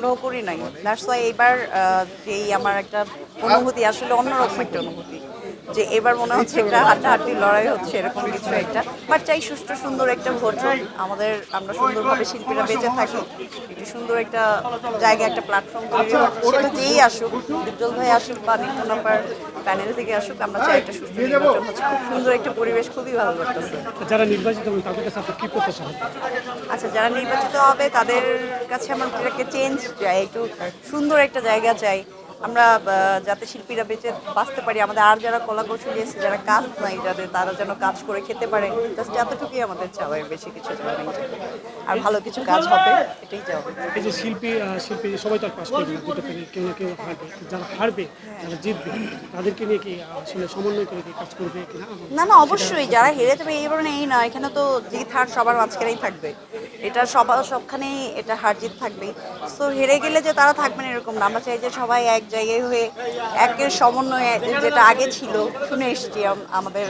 অনুভব করি নাই। এইবার যেই আমার একটা অনুভূতি আসলে অন্যরকম একটা অনুভূতি। যে এবার মনে হচ্ছে একটা হাড্ডাহাড্ডি লড়াই হচ্ছে এরকম কিছু একটা। বাট চাই সুষ্ঠু সুন্দর একটা ভোট আমাদের আমরা সুন্দরভাবে শিল্পীরা বেঁচে থাকি একটু সুন্দর একটা জায়গা একটা প্ল্যাটফর্ম তৈরি হোক। সেটা যেই আসুক উজ্জ্বল ভাই আসুক বা নিত্যনম্বর প্যানেল থেকে আসুক আমরা চাই একটা সুষ্ঠু নির্বাচন হচ্ছে। খুব সুন্দর একটা পরিবেশ খুবই ভালো লাগতেছে যারা নির্বাচিত হবেন তাদের কাছে কি প্রত্যাশা আচ্ছা যারা নির্বাচিত হবে তাদের কাছে আমার একটা চেঞ্জ চাই একটু সুন্দর একটা জায়গা চাই। আমরা যাতে শিল্পীরা বেঁচে বাঁচতে পারি আমাদের আর যারা কলা কৌশলী আছে যারা কাজ নাই যাদের তারা যেন কাজ করে খেতে পারে জাস্ট এতটুকুই আমাদের চাওয়া বেশি কিছু চাওয়া নেই। আর ভালো কিছু কাজ হবে এটাই চাওয়া। এই যে শিল্পী শিল্পী সবাই তো আর পাশ করবে না দুটো পেরে কেউ না কেউ হারবে। যারা হারবে যারা জিতবে তাদেরকে নিয়ে কি আসলে সমন্বয় করে কি কাজ করবে কিনা? না না অবশ্যই যারা হেরে যাবে এই কারণে এই না এখানে তো জিত হার সবার মাঝখানেই থাকবে। এটা সবার সবখানেই এটা হার জিত থাকবেই। তো হেরে গেলে যে তারা থাকবেন এরকম না। আমরা চাই যে সবাই এক জায়গায় হয়ে একের সমন্বয়ে যেটা আগে ছিল, শুনে এসছি আমাদের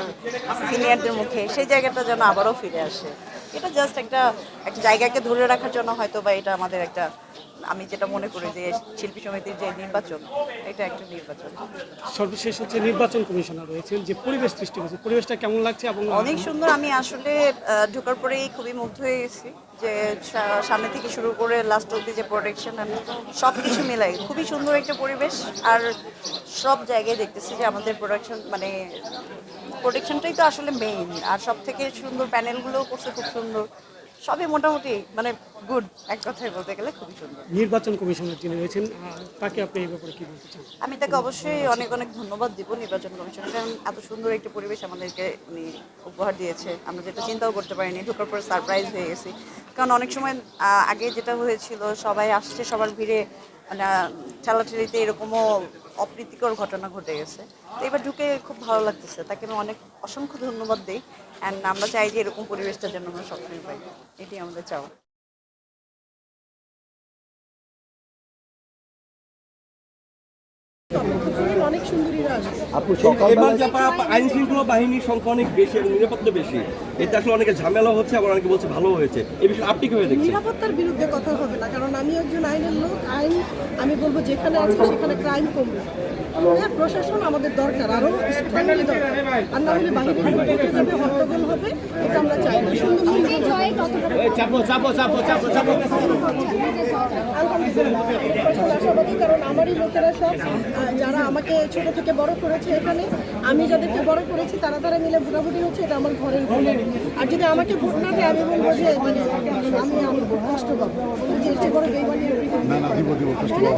সিনিয়রদের মুখে, সেই জায়গাটা যেন আবারও ফিরে আসে। এটা জাস্ট একটা একটা জায়গাকে ধরে রাখার জন্য হয়তো বা এটা আমাদের একটা আমি যেটা মনে করি যে শিল্পী সমিতির যে নির্বাচন এটা একটা নির্বাচন। সর্বশেষ হচ্ছে নির্বাচন কমিশনার রয়েছেন যে পরিবেশ সৃষ্টি হয়েছে পরিবেশটা কেমন লাগছে এবং অনেক সুন্দর আমি আসলে ঢোকার পরেই খুবই মুগ্ধ হয়ে গেছি যে সামনে থেকে শুরু করে লাস্ট অব্দি যে প্রোটেকশন সব কিছু মিলাই খুবই সুন্দর একটা পরিবেশ। আর সব জায়গায় দেখতেছি যে আমাদের প্রোডাকশন মানে প্রোটেকশনটাই তো আসলে মেইন আর সব থেকে সুন্দর প্যানেলগুলোও করছে খুব সুন্দর। সবই মোটামুটি মানে গুড এক কথায় বলতে গেলে খুবই সুন্দর। নির্বাচন কমিশনার যিনি রয়েছেন তাকে আপনি এই ব্যাপারে কি বলতে চান? আমি তাকে অবশ্যই অনেক অনেক ধন্যবাদ দিব নির্বাচন কমিশন কারণ এত সুন্দর একটা পরিবেশ আমাদেরকে উনি উপহার দিয়েছে। আমরা যেটা চিন্তাও করতে পারিনি ঢোকার পরে সারপ্রাইজ হয়ে গেছি। কারণ অনেক সময় আগে যেটা হয়েছিল সবাই আসছে সবার ভিড়ে মানে ঠেলাঠেলিতে এরকমও অপ্রীতিকর ঘটনা ঘটে গেছে। তো এবার ঢুকে খুব ভালো লাগতেছে। তাকে আমি অনেক অসংখ্য ধন্যবাদ দিই। অ্যান্ড আমরা চাই যে এরকম পরিবেশটা যেন আমরা সবসময় পাই। এটি আমাদের চাওয়া। অনেক সুন্দরীরা আসবে আপু সকালবেলা আইন শৃঙ্খলা বাহিনীর সংখ্যা অনেক বেশি এবং নিরাপত্তা বেশি। এতে আসলে অনেকে ঝামেলা হচ্ছে আবার অনেকে বলছে ভালো হয়েছে। এই বিষয়ে আপনি কীভাবে দেখছেন? নিরাপত্তার বিরুদ্ধে কথা হবে না কারণ আমি একজন আইনের লোক আইন আমি বলব যেখানে আছে সেখানে ক্রাইম কমবে। হ্যাঁ প্রশাসন আমাদের দরকার আরও স্ট্রংলি দরকার। আর না হলে ঢুকে যাবে হট্টগোল হবে এটা আমরা চাই না। সুন্দর সুন্দর আলহামদুলিল্লাহ। প্রচুর আশাবাদী কারণ আমারই লোকেরা সব যারা আমাকে ছোট থেকে বড় করেছে এখানে আমি যাদেরকে বড় করেছি তারা তারা মিলে ভোটাভুটি হচ্ছে এটা আমার ঘরের ভোট আর যদি আমাকে ভোট না দেয় আমি বলব যে মানে আমি আমি কষ্ট পাবো যে এর চেয়ে বড় বেইমানি আর পৃথিবীতে না না দিব দিব কষ্ট না,